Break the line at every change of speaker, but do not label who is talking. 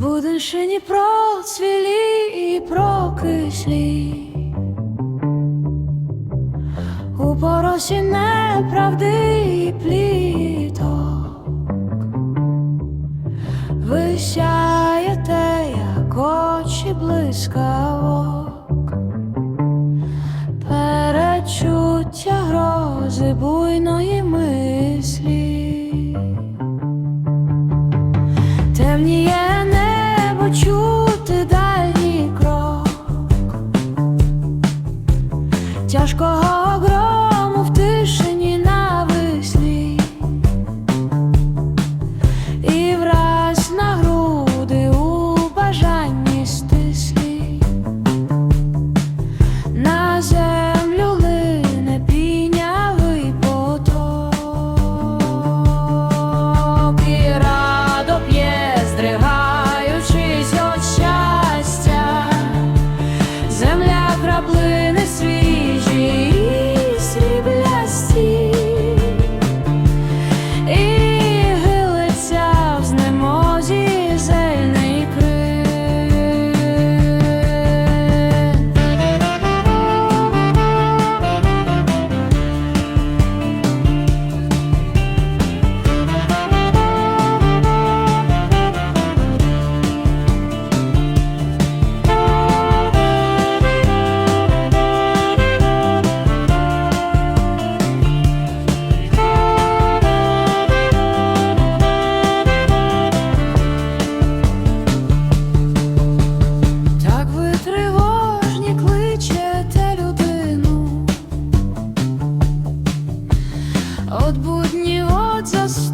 буденщині процвілі і прокислі, у поросі неправди і пліток, ви сяєте, як очі блискавок, перечуття грози буйної ми. тяжкого грозу. От будні, от засну.